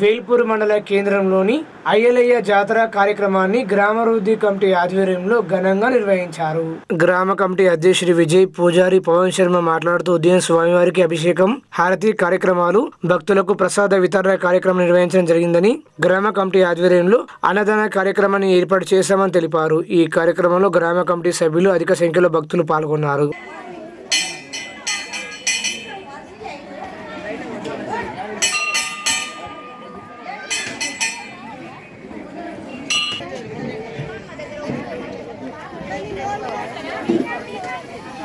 వేల్పూర్ మండల కేంద్రంలోని అయ్యలయ్య జాతర కార్యక్రమాన్ని గ్రామాభివృద్ధి కమిటీ ఆధ్వర్యంలో ఘనంగా నిర్వహించారు. గ్రామ కమిటీ అధ్యక్షుడు విజయ్ పూజారి పవన్ శర్మ మాట్లాడుతూ ఉదయం స్వామివారికి అభిషేకం హారతి కార్యక్రమాలు భక్తులకు ప్రసాద వితరణ కార్యక్రమం నిర్వహించడం జరిగిందని గ్రామ కమిటీ ఆధ్వర్యంలో అన్నదాన కార్యక్రమాన్ని ఏర్పాటు చేశామని తెలిపారు. ఈ కార్యక్రమంలో గ్రామ కమిటీ సభ్యులు అధిక సంఖ్యలో భక్తులు పాల్గొన్నారు.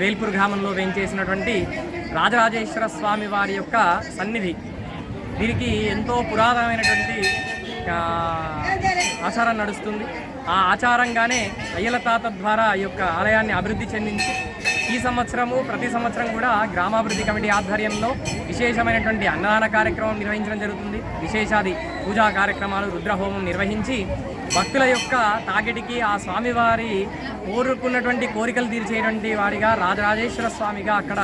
వేల్పూర్ గ్రామంలో వేయించేసినటువంటి రాజరాజేశ్వర స్వామి వారి యొక్క సన్నిధి. దీనికి ఎంతో పురాతనమైనటువంటి ఆచారం నడుస్తుంది. ఆ ఆచారంగానే అయ్యల తాత ద్వారా ఈ యొక్క ఆలయాన్ని అభివృద్ధి చెందించి ఈ సంవత్సరము ప్రతి సంవత్సరం కూడా గ్రామాభివృద్ధి కమిటీ ఆధ్వర్యంలో విశేషమైనటువంటి అన్నదాన కార్యక్రమం నిర్వహించడం జరుగుతుంది. విశేషాది పూజా కార్యక్రమాలు రుద్రహోమం నిర్వహించి భక్తుల యొక్క తాకిడికి ఆ స్వామివారి కోరుకున్నటువంటి కోరికలు తీర్చేటువంటి వారిగా రాజరాజేశ్వర స్వామిగా అక్కడ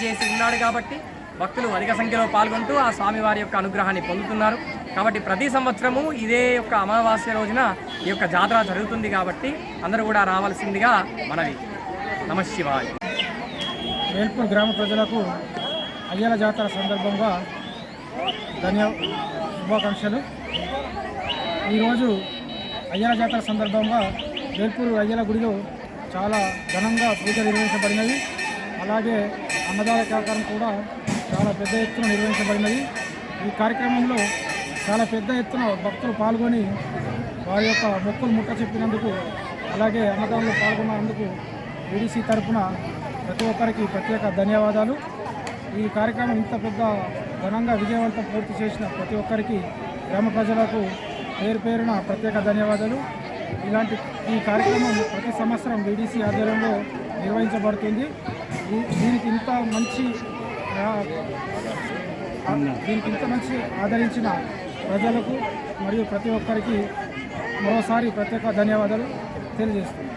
చేసి ఉన్నాడు కాబట్టి భక్తులు అధిక సంఖ్యలో పాల్గొంటూ ఆ స్వామివారి యొక్క అనుగ్రహాన్ని పొందుతున్నారు. కాబట్టి ప్రతి సంవత్సరము ఇదే యొక్క అమావాస్య రోజున ఈ యొక్క జాతర జరుగుతుంది కాబట్టి అందరూ కూడా రావాల్సిందిగా మనవి. నమశివాయ వేల్పూర్ గ్రామ ప్రజలకు అయ్యల జాతర సందర్భంగా ధన్య శుభాకాంక్షలు. ఈరోజు అయ్యల జాతర సందర్భంగా వేల్పూరు అయ్యల గుడిలో చాలా ఘనంగా పూజ నిర్వహించబడినవి. అలాగే అన్నదాన కార్యక్రమం కూడా చాలా పెద్ద ఎత్తున నిర్వహించబడినది. ఈ కార్యక్రమంలో చాలా పెద్ద ఎత్తున భక్తులు పాల్గొని వారి యొక్క మొక్కులు ముట్ట చెప్పినందుకు అలాగే అన్నదానంలో పాల్గొన్నందుకు బీడీసీ తరఫున ప్రతి ఒక్కరికి ప్రత్యేక ధన్యవాదాలు. ఈ కార్యక్రమం ఇంత పెద్ద ఘనంగా విజయవంతం పూర్తి చేసిన ప్రతి ఒక్కరికి గ్రామ ప్రజలకు పేరు పేరున ప్రత్యేక ధన్యవాదాలు. ఇలాంటి ఈ కార్యక్రమం ప్రతి సంవత్సరం బీడీసీ ఆధ్వర్యంలో నిర్వహించబడుతుంది. దీనికి ఇంత మంచి దీనికి ఇంత మంచి ఆదరించిన ప్రజలకు మరియు ప్రతి ఒక్కరికి మరోసారి ప్రత్యేక ధన్యవాదాలు తెలియజేస్తున్నాను.